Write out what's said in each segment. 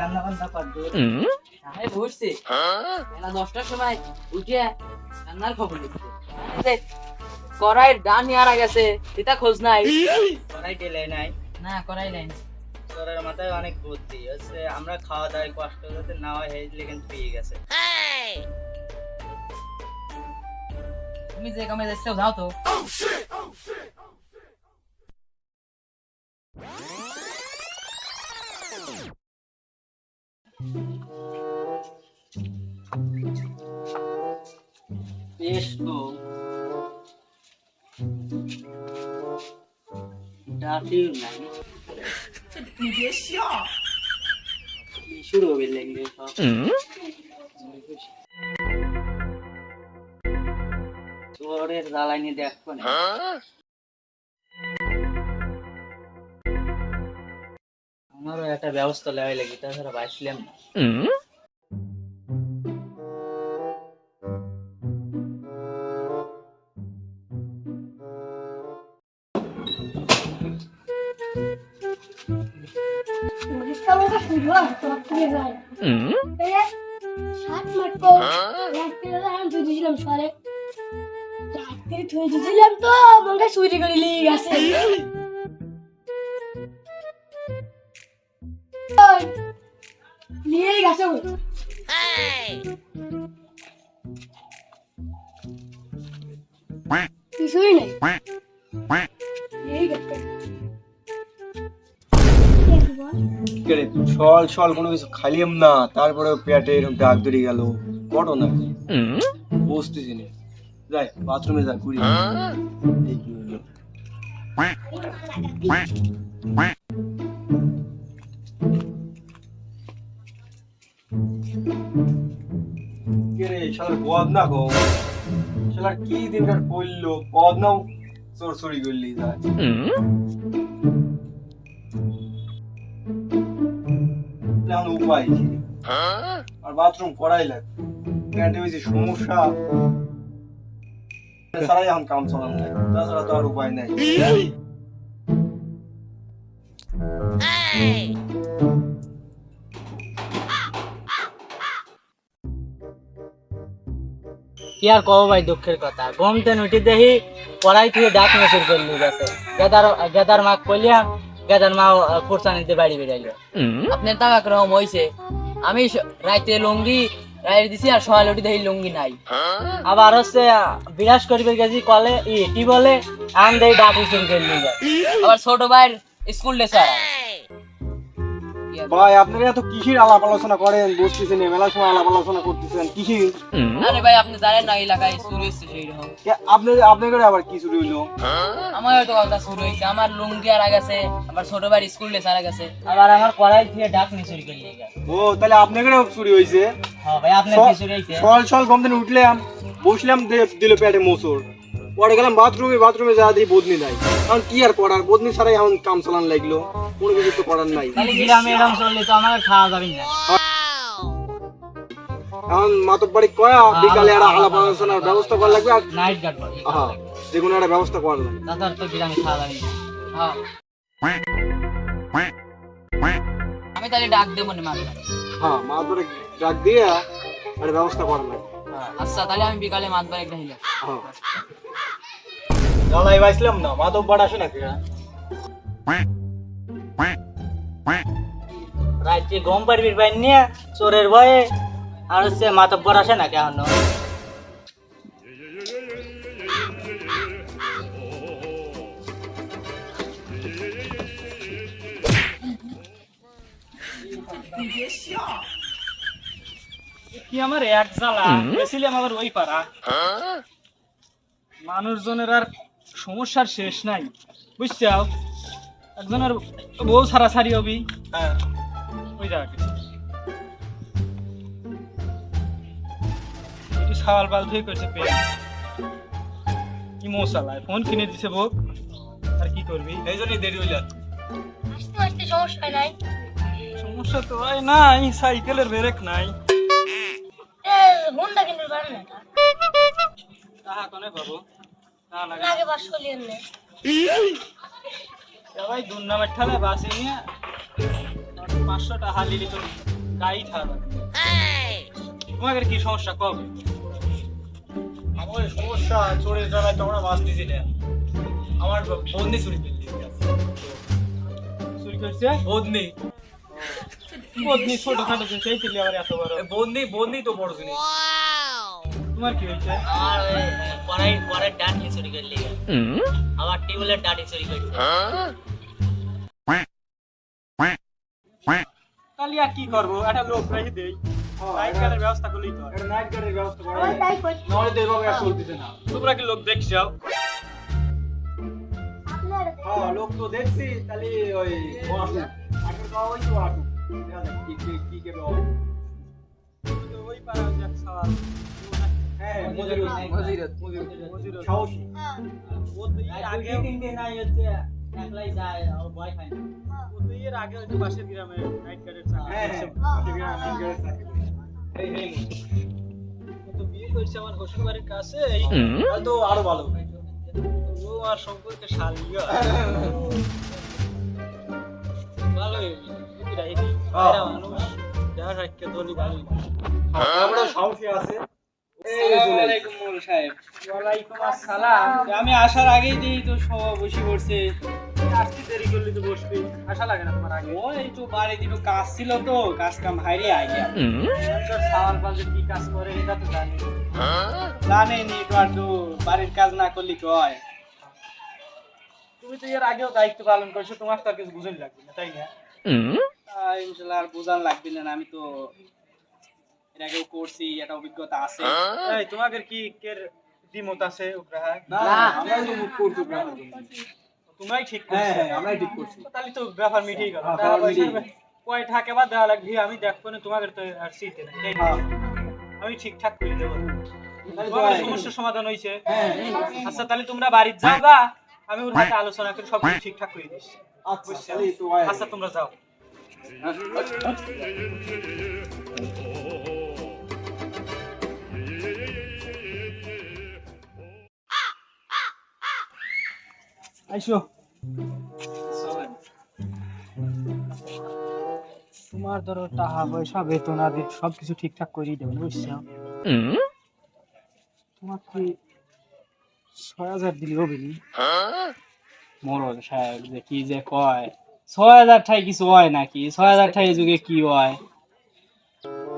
রান্না বান্না পারব আমি বুঝছি বেলা দশটার সময় উঠে রান্নার খবর যে কড়াইয়ের ডান গেছে এটা খোঁজ নাই। কড়াই টেলে নাই। না কড়াই নাই। তোরের মাথায় অনেক বুদ্ধি। হচ্ছে আমরা খাওয়া দাওয়ায় কষ্ট যাতে না হয় হেজলে কিন্তু পেয়ে গেছে। তুমি যে কামে যাচ্ছো যাও তো। তো ডাকিও নাই শুরু হবে লেগে সব চোরের জ্বালানি দেখব না আমারও একটা ব্যবস্থা লেওয়াই লাগে তাছাড়া বাঁচলাম না। রাত্রে তুই দিছিলাম তো মনটা চুরি করে লিয়ে গেছে। কিছুই নেই। সল সল কোনো কিছু খালিয়াম না। তারপরে পেটে এরকম ডাক ধরে গেল। ঘটনা কি বুঝতেছি না যাই, বাথরুমে যা, ঘুরি। কি রে শালার বদ না গো। শালার কি দিনকার করল বদ নাও করলি যায় এখন উপায় কি? আর বাথরুম করাই লাগে। প্যান্টে বেশি সমস্যা। সারাই এখন কাম চালানো তাছাড়া তো আর উপায় নাই। কি আর কব ভাই দুঃখের কথা? ঘুমতে নুটি দেখি পড়াই থেকে ডাক মেসেজ করে নিয়ে গেছে। গেদার গেদার মা কইলিয়াম গেদার মা কোরসা নিতে বাড়ি বেরাইলো আপনার টাকা ক্রম হইছে। আমি রাইতে লুঙ্গি রাইতে দিছি আর সকালে উঠি দেখি লুঙ্গি নাই। আবার হচ্ছে বিরাজ করিবে গেছি কলে ই কি বলে? আন দেই ডাক মেসেজ করে নিয়ে যায়। আবার ছোট ভাইয়ের স্কুল আর ভাই আপনারা এত কিসের আলাপ আলোচনা করেন? বসতেছেন মেলার সময় আলাপ আলোচনা করতেছেন। কিসের? আরে ভাই আপনি জানেন না এলাকায় শুরু হয়েছে সেই রকম কে- আপনার আপনাদের আবার কি শুরু হইল? আমার হয়তো কথা শুরু হয়েছে আমার লুঙ্গি আর গেছে আমার ছোট ভাইয়ের স্কুল ড্রেস আর গেছে। আবার আমার কড়াই থেকে ডাক মেসেজ করে নিয়ে ও তাহলে আপনাদের চুরি হয়েছে হ্যাঁ ভাই আপনার কিছু রয়েছে সল সল ঘুম থেকে উঠলাম বসলাম দে- দিল পেটে মোসর। পরে গেলাম বাথরুমে বাথরুমে যা দেখি বদনি নাই। কারণ কি আর করার বদনি ছাড়াই এখন কাম চালান লাগল। কোনো কিছু তো করার নাই। গ্রামে এরকম চললে তো আমাকে খাওয়া যাবে না এখন মাতব বাড়ি কয়া বিকালে একটা আলাপ আলোচনার ব্যবস্থা করা লাগবে আর নাইট গার্ড হ্যাঁ যে কোনো একটা ব্যবস্থা করা লাগবে। তাছাড়া তো গ্রামে খাওয়া যাবে না হ্যাঁ। আমি তাহলে ডাক দেবো না মাঝে হ্যাঁ মাতবরে ডাক দিয়ে একটা ব্যবস্থা করা লাগবে। আচ্ছা তাহলে আমি বিকালে মাতবার একটা হ্যাঁ। জানাই পাইছিলাম না মাতব বাড়ি আসে নাকি রাত্রে গম পারবি বাইন নিয়ে চোরের ভয়ে আর হচ্ছে মাতব্বর আসে না কেন কি আমার এক জ্বালা গেছিলাম আবার ওই পাড়া মানুষজনের আর সমস্যার শেষ নাই। বুঝছাও? একজনের বউ ছাড়াছাড়ি হবি। হ্যাঁ। ওই জায়গা একটু সাওয়াল বাল ধুয়ে করছে পেয়ে কি মশালায়? ফোন কিনে দিছে বউ। আর কি করবি? এই জন্যই দেরি হইল। আসতে আসতে সমস্যা নাই। সমস্যা তো নাই সাইকেলের ব্রেক নাই। হুন্ডা কিনতে পারেন না তাহা কনে বাবু লাগে। আগে পাঁচশো লিয়েন ভাই দুর্নামের ঠালে বাসে নিয়ে পাঁচশো টাকা লিলি তো গাড়ি তোমাদের কি সমস্যা? কবে আমার সমস্যা চোরের জ্বালায় তোমরা মাছ দিছি না। আমার বন্দি চুরি করলি চুরি করছে? বন্দি। পত্নী ছোট খাটো সেই ছিল আবার এত বড়। বন্দি বন্দি তো বড় জিনিস। তোমার কি হয়েছে? ওই কড়াই কড়াই ডাটি চুরি করলি আমার টিউবওয়েলের ডাটি চুরি করছে। তাহলে আর কি করব? একটা লোক রেখে দেই। ব্যবস্থা করলেই তো নাইট গার্ডের ব্যবস্থা করা আমার তাই কই নাহলে তো এভাবে আর চলতেছে না। তোমরা কি লোক দেখছ? হ্যাঁ লোক তো দেখছি তাহলে ওই আটের তো কি কি কি কে পাওয়া ওই পাড়া যাক কাছে এই তাহলে তো আরও ভালো। ও আর সম্পর্কে শালিয়া ভালোই। এদিকে রাখি। মানুষ। দেখা রাখতে দলি ভালোই আমরা সাহসী আছে। আমি আসার আগেই দিই তো সব বসে পড়ছে। আসতে দেরি করলে তো বসবে আশা লাগে না তোমার আগে। ও এই তো একটু কাজ ছিল তো কাজ কাম হাইরে সাওয়াল পাল কি কাজ করে এটা তো জানি। জানে নি তো আর তো বাড়ির কাজ না করলে কয় তুমি তো এর আগেও দায়িত্ব পালন করছ তোমার তো আর কিছু বুঝন লাগবে না তাই না? ইনশাল্লাহ আর বোঝান লাগবে না আমি তো এর আগেও করছি একটা অভিজ্ঞতা আছে এই তোমাদের কি কের দ্বিমত আছে উগ্রাহায় না না, তো মুখ করছি ব্যাপার তোমরাই ঠিক হ্যাঁ করছ হ্যাঁ আমরাই ঠিক করছি তাহলে তো ব্যাপার মিটেই গেল হ্যাঁ, কয় টাকা বা দেওয়া লাগবে আমি দেখব না তোমাদের তো আর না? হ্যাঁ আমি ঠিকঠাক করে দেবো। সমস্যার সমাধান হয়েছে হ্যাঁ আচ্ছা তাহলে তোমরা বাড়িতে যাও গা আমি ওর সাথে আলোচনা করে সব কিছু ঠিকঠাক করে দিচ্ছি আচ্ছা। আচ্ছা তোমরা যাও আইসো। তোমার ধরো টাকা পয়সা বেতন আদি সবকিছু ঠিকঠাক করে দেবো বুঝছ? তোমার কি ছয় হাজার দিলে হবে নি মরল সাহেব যে কি যে কয়। ছয় হাজার ঠাই কিছু হয় নাকি? ছয় হাজার ঠাই যুগে কি হয়?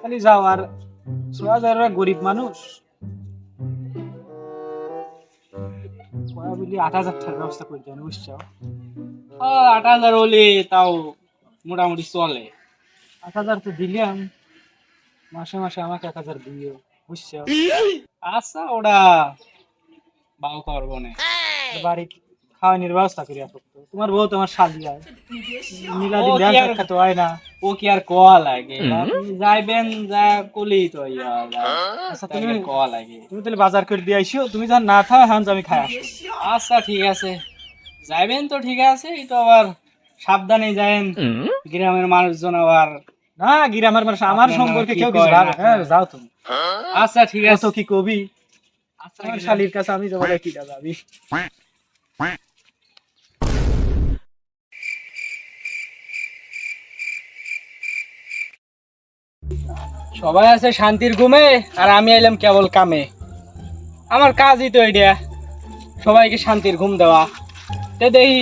খালি যাও আর ছয় হাজার গরিব মানুষ। বলি আট হাজার টাকার ব্যবস্থা করে দেন বুঝছ? আট হাজার হলে তাও মোটামুটি চলে। আট হাজার তো দিলাম। মাসে মাসে আমাকে এক হাজার দিও বুঝছ? আচ্ছা ওটা বাউ করব না। বাড়ি খাওয়ানোর ব্যবস্থা করি এখন তো। তোমার বউ তোমার শালি হয় মিলাদি ব্যাংক দেখা হয় না। ও কি আর কোয়া লাগে? যাইবেন যা কলেই তো আচ্ছা তুমি কোয়া লাগে? তুমি তাহলে বাজার করে দিয়ে আইসো। তুমি যখন না খাও এখন আমি খাই আসো। আচ্ছা ঠিক আছে। যাইবেন তো ঠিক আছে। এই তো আবার সাবধানে যায়েন গ্রামের মানুষজন আবার না গ্রামের মানুষ আমার সম্পর্কে কেউ কিছু ভাবে হ্যাঁ যাও তুমি। আচ্ছা ঠিক আছে। কি কবি? আচ্ছা আমার শালির কাছে আমি যাব কি যাবি সবাই আছে শান্তির ঘুমে আর আমি এলাম কেবল কামে। আমার কাজই তো এটা সবাইকে শান্তির ঘুম দেওয়া। তে দেখি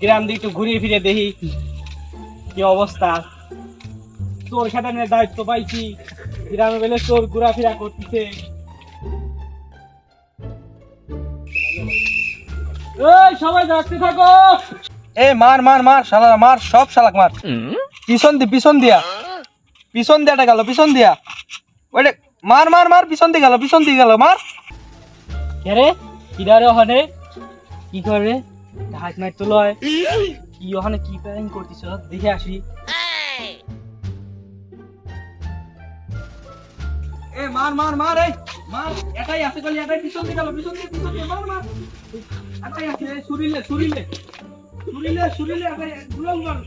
গ্রাম দিয়ে একটু ঘুরিয়ে ফিরে দেখি কি অবস্থা। চোর সাটানের দায়িত্ব পাইছি গ্রামে বেলে চোর ঘোরাফেরা করতেছে। এই সবাই যাচ্ছে থাকো। এ মার মার মার শালা মার সব শালাক মার। পিছন দি পিছন দিয়া। পিছন দিয়াটা গেল পিছন দিয়া। ওইটা মার মার মার পিছন দিয়ে গেল পিছন দিয়ে গেল মার। কে রে? কিদারে ওখানে? কি করে হাত মার তো লয়। কি ওখানে কি প্ল্যানিং করতেছ দেখে আসি। এ মার মার মার এই মার এটাই আছে কলি এটাই পিছন দিয়ে গেল পিছন দিয়ে পিছন দিয়ে মার মার। এটাই আছে সুরিলে সুরিলে। সুরিলে সুরিলে এটাই গুলাম মার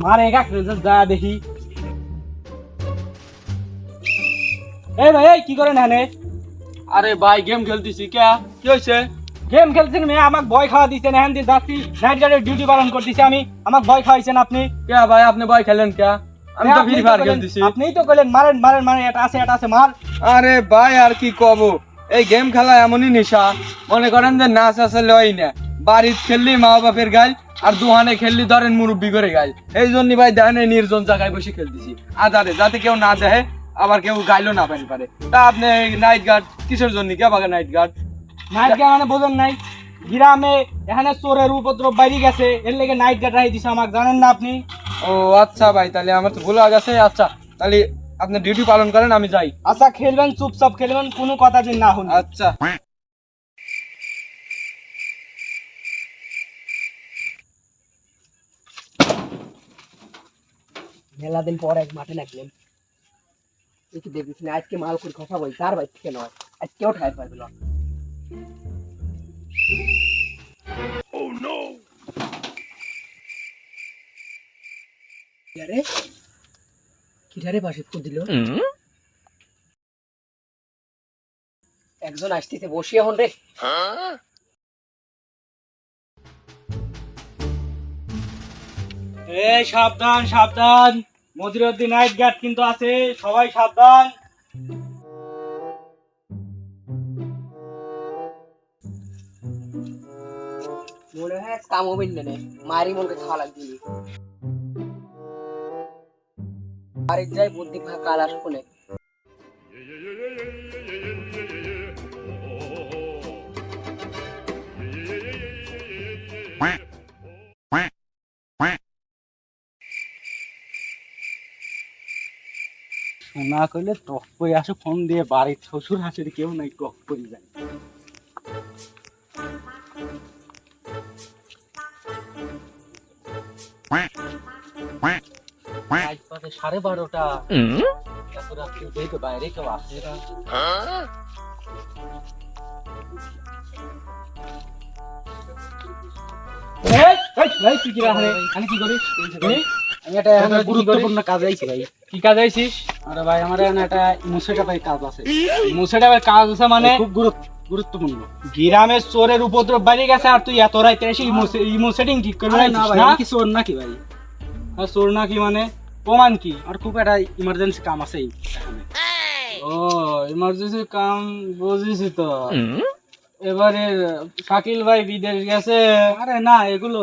মারে যা দেখি। এই ভাই এই কি করেন আরে ভাই গেম খেলতেছি কে? কি হয়েছে গেম খেলছেন মেয়ে আমাকে ভয় খাওয়া দিচ্ছেন হ্যান দিন যাচ্ছি। নাইট গার্ডের ডিউটি পালন করতেছি আমি। আমাকে ভয় খাওয়াইছেন আপনি? কে ভাই আপনি ভয় খেলেন কে? আমি তো ফ্রি ফায়ার খেলতেছি। আপনিই তো কইলেন মারেন মারেন মারেন এটা আছে এটা আছে মার। আরে ভাই আর কি কব? এই গেম খেলা এমনই নেশা। মনে করেন যে নাচ আসলে হয় না বাড়িতে খেললি মা বাপের গাল আর দুহানে খেললি ধরেন মুরব্বি করে গাল এই জন্য ভাই দেখেন নির্জন জায়গায় বসে খেলতেছি। আদারে যাতে কেউ না দেখে আবার কেউ গাইলো না পানি পারে। তা আপনি নাইট গার্ড কিসের জন্য কে বাগে নাইট গার্ড নাইট গার্ড মানে বোঝেন নাই। গ্রামে এখানে চোরের উপদ্রব বাইরে গেছে এর লেগে নাইট গার্ড রাখি দিছে আমাকে জানেন না আপনি? ও আচ্ছা ভাই তাহলে আমার তো ভুল হয়ে গেছে। আচ্ছা তাহলে আপনি ডিউটি পালন করেন আমি যাই। আচ্ছা খেলবেন চুপচাপ খেলবেন কোনো কথা দিন না শুনি। আচ্ছা। মেলা দিন পর এক মাঠে নাকলেন। একটু দেখিস না আজকে মাল করে কথা বল তার বাইর থেকে নয় আজকেও ঠায় পাইবে না। আরে পাশে দিল? একজন আসতেছে বসি এখন রে। এই, সাবধান সাবধান। মজিরুদ্দিন নাইট গার্ড কিন্তু আছে, সবাই সাবধান। মনে হয় কাম হবে না, মারি মনকে খাওয়া লাগবে আরেক যাই বুদ্ধি ফাঁকা কালার শুনে না করলে টক করে আসো ফোন দিয়ে বাড়ির শ্বশুর হাসির কেউ নাই টক করে যায় সাড়ে বারোটা। বাইরে কেউ আসে না? আমি কি করি এই, আমি একটা একটা গুরুত্বপূর্ণ কাজ আইছি ভাই। কি কাজ আইছিস? আরে ভাই আমার এখানে একটা মুসেটা ভাই কাজ আছে। মুসেটা ভাই কাজ আছে মানে খুব গুরুত্বপূর্ণ। গ্রামের চোরের উপদ্রব বাড়ি গেছে আর তুই এত রাইতে এসে ইমো সেটিং ঠিক করবি না ভাই কি চোর নাকি ভাই? আর চোর নাকি মানে? প্রমাণ কি? আর খুব একটা ইমার্জেন্সি কাম আছে ও ইমার্জেন্সি কাম বুঝেছি তো। এবারে শাকিল ভাই বিদেশ গেছে। আরে না এগুলো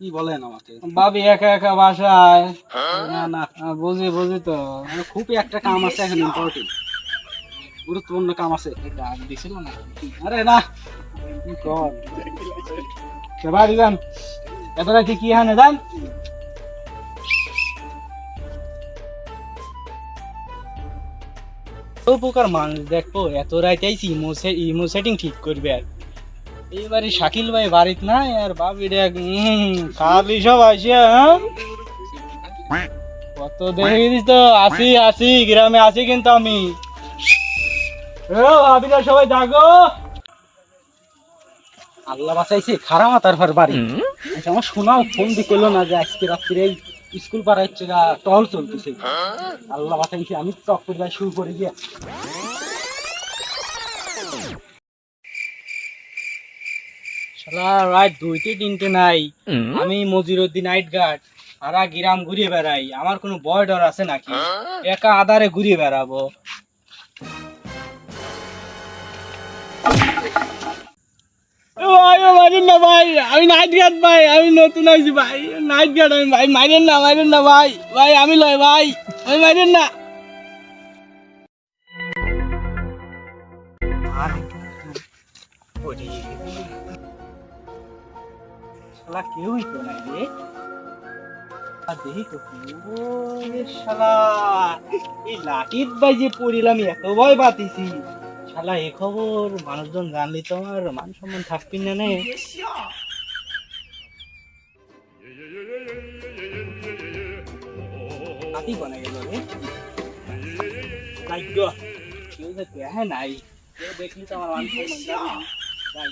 কি বলেন আমাকে? ভাবি একা একা বাসায়? না না বুঝি বুঝি তো। খুবই একটা কাম আছে এখন ইম্পর্টেন্ট গুরুত্বপূর্ণ কাম আছে। ডাক দিছিল না। আরে না কি কর? কে বাড়ি যান? এত রাতে কি হানে যান? উপকার মানুষ দেখো এত রাইতে ইমো ইমো সেটিং ঠিক করবে আর এইবারে শাকিল ভাই বাড়িত নাই আর বাবি দেখ সব আসে হ্যাঁ? কত দেখিস তো আসি আসি গ্রামে আসি কিন্তু আমি। ও ভাবিরা সবাই জাগো আল্লাহ বাঁচাইছে খারাপ মাতার ঘর বাড়ি। আচ্ছা, আমার শোনাও ফোন দি করল না যে আজকে রাত্রে স্কুল পাড়া হচ্ছে গা টহল চলতেছে। আল্লাহ বাঁচাইছে আমি টক করে যাই শুরু করে গিয়ে। রাত দুইতে তিনটে নাই। আমি মজিরুদ্দিন নাইট গার্ড সারা গ্রাম ঘুরে বেড়াই। আমার কোনো ভয় ডর আছে নাকি? একা আধারে ঘুরে বেড়াবো। ও ভাই ও মারেন না ভাই। আমি নাইট গার্ড ভাই আমি নতুন আইছি ভাই। নাইট গার্ড আমি ভাই মারেন না মারেন না ভাই। ভাই আমি লয় ভাই। আমি মারেন না। শালা, কেউই তো নাই রে। দেখি তো শালা, এই লাঠির বাই যে পড়িলাম, এত ভয় পাতিছি। শালা, এ খবর মানুষজন জানলে তো আমার মান সম্মান থাকবি না নে। লাঠি বনে গেল রে? ভাগ্য কেউ যে দেখে নাই। কেউ দেখলি তো আমার মান সম্মান যাই।